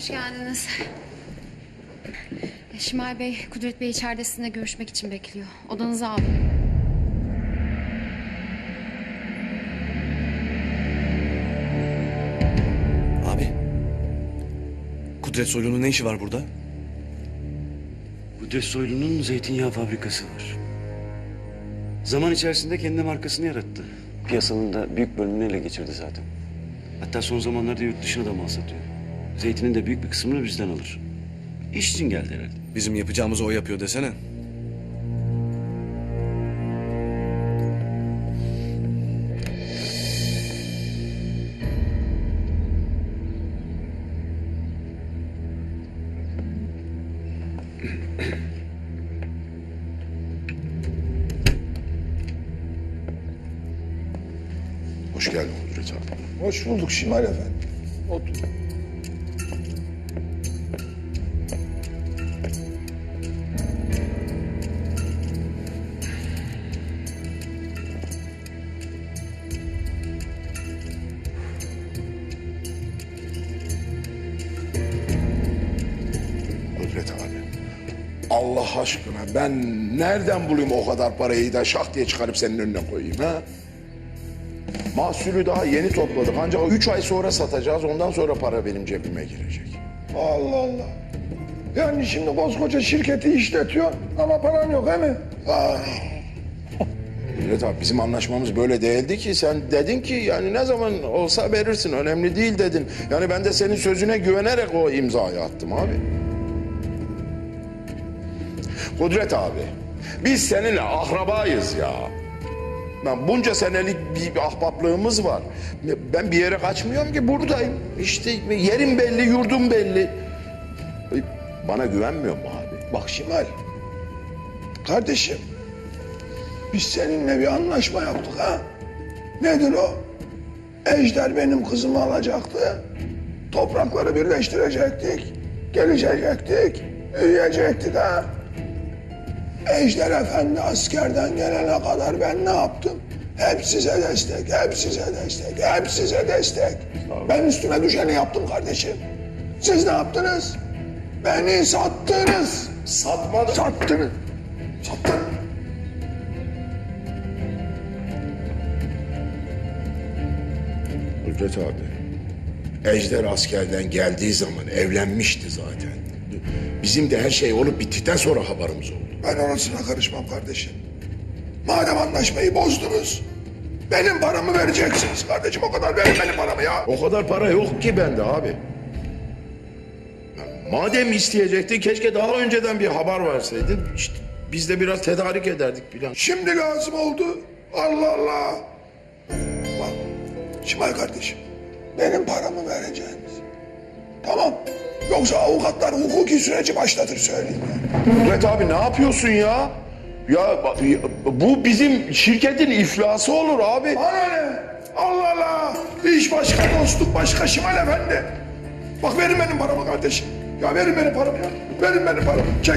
Hoş geldiniz. Şimal Bey, Kudret Bey içeride sizinle görüşmek için bekliyor. Odanızı aldım. Abi. Kudret Soylu'nun ne işi var burada? Kudret Soylu'nun zeytinyağı fabrikası var. Zaman içerisinde kendi markasını yarattı. Piyasanın da büyük bölümünü ele geçirdi zaten. Hatta son zamanlarda yurt dışına da mal satıyor. Zeytinin de büyük bir kısmını bizden alır. İş için geldi herhalde. Bizim yapacağımızı o yapıyor desene. Hoş geldin Kudret abi. Hoş bulduk Şimal Efendi. Otur. Allah aşkına ben nereden bulayım o kadar parayı da şak diye çıkarıp senin önüne koyayım ha? Mahsulü daha yeni topladık ancak üç ay sonra satacağız ondan sonra para benim cebime girecek. Allah Allah. Yani şimdi koskoca şirketi işletiyor ama paran yok değil mi? Aa. Kudret abi bizim anlaşmamız böyle değildi ki sen dedin ki yani ne zaman olsa verirsin önemli değil dedin. Yani ben de senin sözüne güvenerek o imzayı attım abi. Kudret abi biz seninle akrabayız ya. Ben bunca senelik bir, bir ahbaplığımız var. Ben bir yere kaçmıyorum ki buradayım. İşte yerim belli, yurdum belli. Bana güvenmiyor mu abi? Bak Şimal. Kardeşim. Biz seninle bir anlaşma yaptık ha. Nedir o? Ejder benim kızımı alacaktı. Toprakları birleştirecektik. Gelişecektik. Büyüyecektik ha. Ejder Efendi askerden gelene kadar ben ne yaptım? Hep size destek, hep size destek, hep size destek. Ben üstüme düşeni yaptım kardeşim. Siz ne yaptınız? Beni sattınız. Satmadım. Sattınız. Sattın. Kudret abi. Ejder askerden geldiği zaman evlenmişti zaten. Bizim de her şey olup bittikten sonra haberimiz oldu. Ben orasına karışmam kardeşim. Madem anlaşmayı bozdunuz, benim paramı vereceksiniz kardeşim. O kadar verin benim paramı ya. O kadar para yok ki bende abi. Madem isteyecekti keşke daha önceden bir haber verseydin. İşte biz de biraz tedarik ederdik plan. Şimdi lazım oldu. Allah Allah. Bak, Şimal kardeşim, benim paramı vereceksiniz. Tamam. Yoksa avukatlar hukuki süreci başlatır söyleyeyim yani. Kudret abi ne yapıyorsun ya? Ya bu bizim şirketin iflası olur abi. Bana ne? Allah Allah. İş başka, dostluk başka Şimal Efendi. Bak verin benim paramı kardeşim. Ya verin benim paramı ya. Verin benim paramı. Çek.